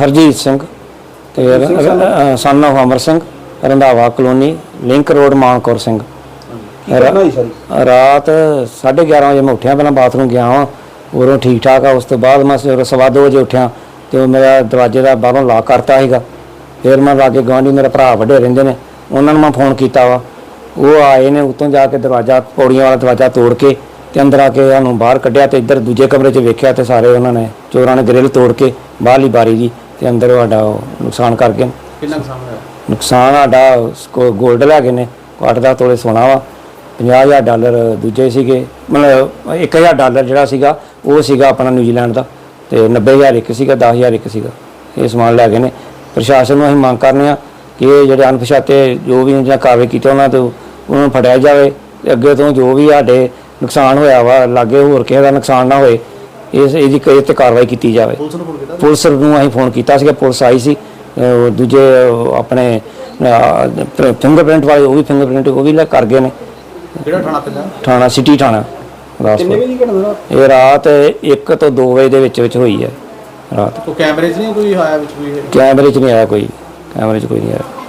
ਹਰਜੀਤ ਸਿੰਘ ਤੇ son of Amar Singh Randhawa colony link road Mankaur Singh. ਸਾਰੀ? ਰਾਤ 11:30 ਵਜੇ ਮੈਂ ਉੱਠਿਆ ਪਹਿਲਾਂ ਬਾਥਰੂਮ ਗਿਆ ਵਾਂ। ਉਰੋਂ ਠੀਕ ਠਾਕ ਆ ਉਸ ਤੋਂ ਬਾਅਦ ਮੈਂ ਸਵੇਰੇ ਸਵਾ ਦੋ ਵਜੇ ਉੱਠਿਆ ਤੇ ਉਹ ਮੇਰਾ ਦਰਵਾਜ਼ੇ ਦਾ ਬਾਹਰੋਂ ਲਾਕ ਕਰਤਾ ਸੀਗਾ। ਫਿਰ ਮੈਂ ਲਾਗੇ ਗਵਾਂਢੀ ਮੇਰਾ ਭਰਾ ਵੱਡੇ ਰਹਿੰਦੇ ਨੇ ਉਹਨਾਂ ਨੂੰ ਮੈਂ ਫੋਨ ਕੀਤਾ ਵਾ। ਉਹ ਆਏ ਨੇ ਉੱਤੋਂ ਜਾ ਕੇ ਦਰਵਾਜ਼ਾ ਪੌੜੀਆਂ ਵਾਲਾ ਦਰਵਾਜ਼ਾ ਤੋੜ ਕੇ ਤੇ ਅੰਦਰ ਆ ਕੇ ਸਾਨੂੰ ਬਾਹਰ ਕੱਢਿਆ ਤੇ ਇੱਧਰ ਦੂਜੇ ਕਮਰੇ 'ਚ ਵੇਖਿਆ ਤੇ ਸਾਰੇ ਉਹਨਾਂ ਨੇ ਚੋਰਾਂ ਨੇ ਗ੍ਰਿਲ ਤੋੜ ਕੇ ਬਾਹਰਲੀ ਬਾਰੀ ਜੀ। ਤੇ ਅੰਦਰ ਸਾਡਾ ਉਹ ਨੁਕਸਾਨ ਕਰ ਗਏ ਕਿੰਨਾ ਨੁਕਸਾਨ ਹੋਇਆ ਨੁਕਸਾਨ ਸਾਡਾ 골ਡ ਲੈ ਗਏ ਨੇ। ਅੱਠ ਦਾ ਤੋਲੇ ਸੋਨਾ ਵਾ। 50000 ਡਾਲਰ ਦੂਜੇ ਸੀਗੇ। ਮਤਲਬ 1000 ਡਾਲਰ ਜਿਹੜਾ ਸੀਗਾ ਉਹ ਸੀਗਾ ਆਪਣਾ ਨਿਊਜ਼ੀਲੈਂਡ ਦਾ। ਤੇ 90000 ਇੱਕ ਸੀਗਾ 10000 ਇੱਕ ਸੀਗਾ। ਇਹ ਸਮਾਨ ਲੈ ਗਏ ਨੇ। ਪ੍ਰਸ਼ਾਸਨ ਨੂੰ ਅਸੀਂ ਮੰਗ ਕਰਨੇ ਆ ਕਿ ਇਹ ਜਿਹੜੇ ਅਣਪਛਾਤੇ ਜੋ ਵੀ ਜਿਹੜਾ ਕਾਰਵਾਈ ਕੀਤੀ ਉਹਨਾਂ ਤੇ ਉਹਨਾਂ ਨੂੰ ਫੜਿਆ ਜਾਵੇ। ਅੱਗੇ ਤੋਂ ਜੋ ਵੀ ਸਾਡੇ ਨੁਕਸਾਨ ਹੋਇਆ ਵਾ ਲਾਗੇ ਹੋਰ ਕਿਸੇ ਦਾ ਨੁਕਸਾਨ ਨਾ ਹੋਏ। ਇਸ ਇਹਦੀ ਇਹ ਤੇ ਕਾਰਵਾਈ ਕੀਤੀ ਜਾਵੇ। ਪੁਲਿਸ ਨੂੰ ਫੋਨ ਕੀਤਾ ਪੁਲਿਸ ਨੂੰ ਅਸੀਂ ਫੋਨ ਕੀਤਾ ਸੀਗਾ ਪੁਲਿਸ ਆਈ ਸੀ। ਅਹ ਦੂਜੇ ਅਹ ਆਪਣੇ ਫਿੰਗਰਪ੍ਰਿੰਟ ਵਾਲੇ ਉਹ ਵੀ ਫਿੰਗਰਪ੍ਰਿੰਟ ਉਹ ਵੀ ਲੈ ਕਰ ਗਏ ਨੇ। ਕਿਹੜਾ ਥਾਣਾ ਪੈਂਦਾ ਥਾਣਾ ਸਿਟੀ ਥਾਣਾ ਕਿੰਨੇ ਗੁਰਦਾਸਪੁਰ ਵਜੇ ਦੀ ਘਟਨਾ ਇਹ ਰਾਤ 1 ਤੋਂ 2 ਵਜੇ ਦੇ ਵਿੱਚ ਵਿੱਚ ਹੋਈ ਹੈ ਰਾਤ। ਉਹ ਕੈਮਰੇ 'ਚ ਨਹੀਂ ਕੋਈ ਆਇਆ ਵਿੱਚ ਕੋਈ? ਇਹ? ਕੈਮਰੇ 'ਚ ਨਹੀਂ ਆਇਆ ਕੋਈ ਕੈਮਰੇ 'ਚ ਕੋਈ ਨਹੀਂ ਆਇਆ।